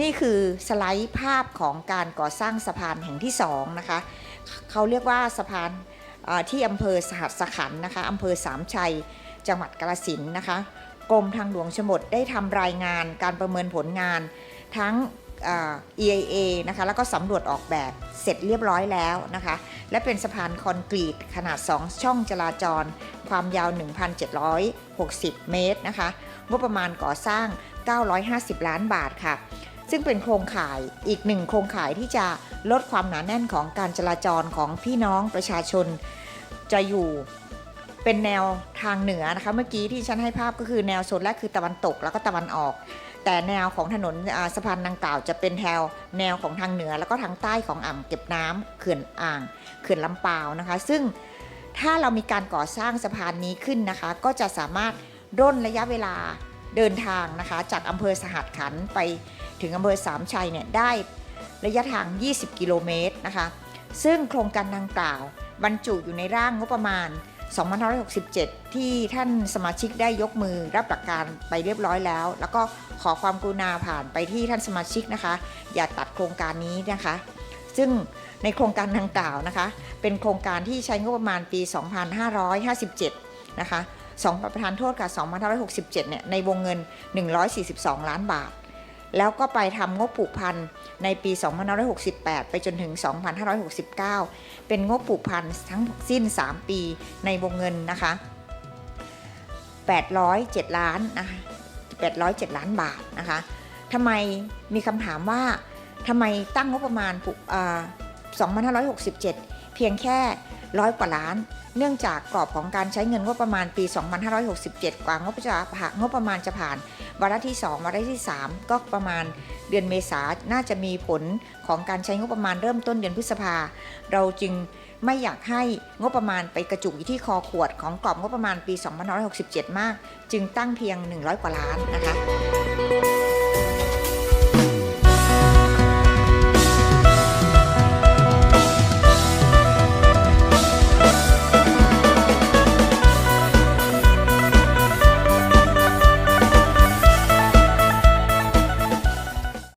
นี่คือสไลด์ภาพของการก่อสร้างสะพานแห่งที่สองนะคะเขาเรียกว่าสะพานที่อำเภอสหัสขันนะคะอำเภอสามชัย จังหวัดกาฬสินนะคะกรมทางหลวงชนบทได้ทำรายงานการประเมินผลงานทั้ง EIA นะคะแล้วก็สำรวจออกแบบเสร็จเรียบร้อยแล้วนะคะ และเป็นสะพานคอนกรีตขนาด 2 ช่องจราจร ความยาว 1,760 เมตรนะคะงบประมาณก่อสร้าง 950 ล้านบาทค่ะ ซึ่งเป็นโครงข่ายอีกหนึ่งโครงข่ายที่จะลดความหนาแน่นของการจราจรของพี่น้องประชาชน จะอยู่เป็นแนวทางเหนือนะคะ เมื่อกี้ที่ฉันให้ภาพก็คือแนวโซนแรกคือตะวันตกแล้วก็ตะวันออก แต่แนวของถนนสะพานดังกล่าวจะเป็นแนวแนวของทางเหนือ แล้วก็ทางใต้ของอ่างเก็บน้ำเขื่อนอ่างเขื่อนลำปาวนะคะ ซึ่งถ้าเรามีการก่อสร้างสะพานนี้ขึ้นนะคะ ก็จะสามารถร่นระยะเวลา เดินทางนะคะ จากอำเภอสหัสขันไปถึงอำเภอสามชัยเนี่ยได้ระยะทาง 20 กิโลเมตรนะคะ ซึ่งโครงการดังกล่าวบรรจุอยู่ในร่างงบประมาณ 2567 ที่ท่านสมาชิกได้ยกมือรับหลักการไปเรียบร้อยแล้ว แล้วก็ขอความกรุณาผ่านไปที่ท่านสมาชิกนะคะ อย่าตัดโครงการนี้นะคะ ซึ่งในโครงการดังกล่าวนะคะ เป็นโครงการที่ใช้งบประมาณปี 2557 นะคะ สองประธานโทษค่ะ2567 เนี่ย ในวงเงิน 142 ล้านบาท แล้วก็ไปทำงบผูกพันในปี 2568 ไปจนถึง 2569 เป็นงบผูกพันทั้งสิ้น 3 ปีในวงเงินนะคะ 807 ล้านนะคะ807 ล้านบาทนะคะทำไมมีคำถามว่าทำไมตั้งงบประมาณ2567 เพียงแค่ ร้อยกว่าล้าน เนื่องจากกรอบของการใช้เงินงบประมาณปี 2567 กว่างบจะผ่านงบประมาณจะผ่านวาระที่ 2 วาระที่ 3 ก็ประมาณเดือนเมษาน่าจะมีผลของการใช้งบประมาณเริ่มต้นเดือนพฤษภา เราจึงไม่อยากให้งบประมาณไปกระจุกอยู่ที่คอขวดของกรอบงบประมาณปี 2567 มาก จึงตั้งเพียง 100 กว่าล้านนะคะ